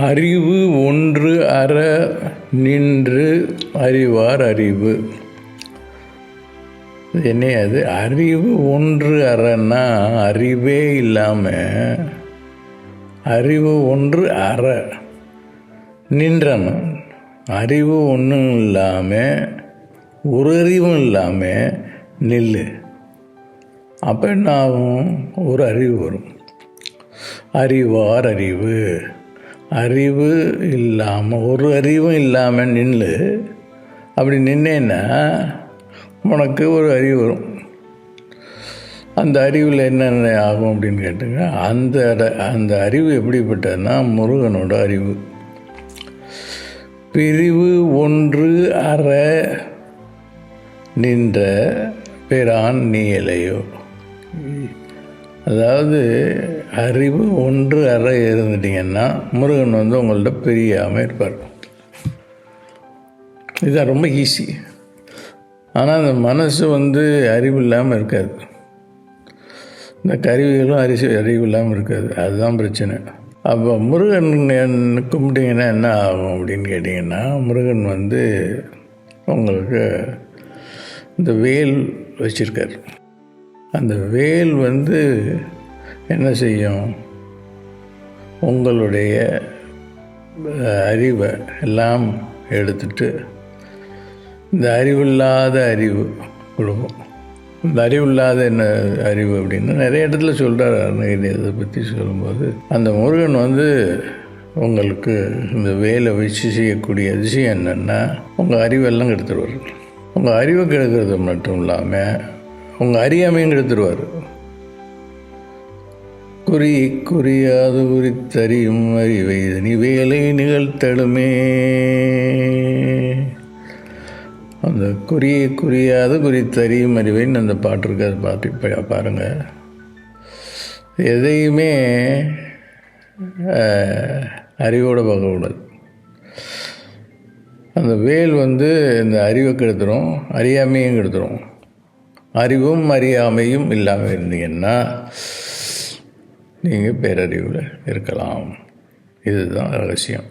அறிவு ஒன்று அற நின்று அறிவார் அறிவு. என்ன அது? அறிவு ஒன்று அறன்னா அறிவே இல்லாமல் அறிவு ஒன்று அற நின்றன அறிவு ஒன்றும் இல்லாமல் ஒரு அறிவும் இல்லாமல் நில்லு. அப்போ என்ன ஆகும்? ஒரு அறிவு வரும். அறிவார் அறிவு. அறிவு இல்லாமல் ஒரு அறிவும் இல்லாமல் நின்று அப்படி நின்னேன்னா உனக்கு ஒரு அறிவு வரும். அந்த அறிவில் என்னென்ன ஆகும் அப்படின்னு கேட்டுங்க அந்த அந்த அறிவு எப்படிப்பட்டதுன்னா முருகனோட அறிவு. பிரிவு ஒன்று அற நின்ற பிரான் நீலையோ அதாவது அறிவு ஒன்று அறை இருந்துட்டிங்கன்னா முருகன் வந்து உங்கள்ட்ட பிரியாமல் இருப்பார். இதுதான் ரொம்ப ஈஸி ஆனால் அந்த மனசு வந்து அறிவு இல்லாமல் இருக்காது. இந்த கருவிகளும் அரிசி அறிவு இல்லாமல் இருக்காது. அதுதான் பிரச்சனை. அப்போ முருகன் கும்பிட்டிங்கன்னா கும்பிட்டீங்கன்னா என்ன ஆகும் அப்படின்னு கேட்டிங்கன்னா முருகன் வந்து உங்களுக்கு இந்த வேல் வச்சுருக்காரு. அந்த வேல் வந்து என்ன செய்யும்? உங்களுடைய அறிவை எல்லாம் எடுத்துட்டு இந்த அறிவில்லாத அறிவு கொடுக்கும். இந்த அறிவில்லாத என்ன அறிவு அப்படின்னு நிறைய இடத்துல சொல்கிறார் அருணகிரி. இதை பற்றி சொல்லும்போது அந்த முருகன் வந்து உங்களுக்கு இந்த வேலை வச்சு செய்யக்கூடிய விஷயம் என்னென்னா உங்கள் அறிவெல்லாம் கெடுத்துருவார் உங்கள் அறிவை கெடுக்கிறது மட்டும் இல்லாமல் உங்கள் அறியாமையும் கெடுத்துருவார் குறி குறியாது குறித்தறியும் அறிவை நீ வேலை நிகழ்த்தலுமே. அந்த குறியை குறியாது குறித்தறியும் அறிவைன்னு அந்த பாட்டு இருக்கு அதை பார்த்து பாருங்கள் எதையுமே அறிவோடு பார்க்கக்கூடாது. அந்த வேல் வந்து இந்த அறிவை கெடுத்துரும் அறியாமையும் கெடுத்துரும். அறிவும் அறியாமையும் இல்லாமல் இருந்தீங்கன்னா நீங்கள் பேரறிவில் இருக்கலாம். இதுதான் ரகசியம்.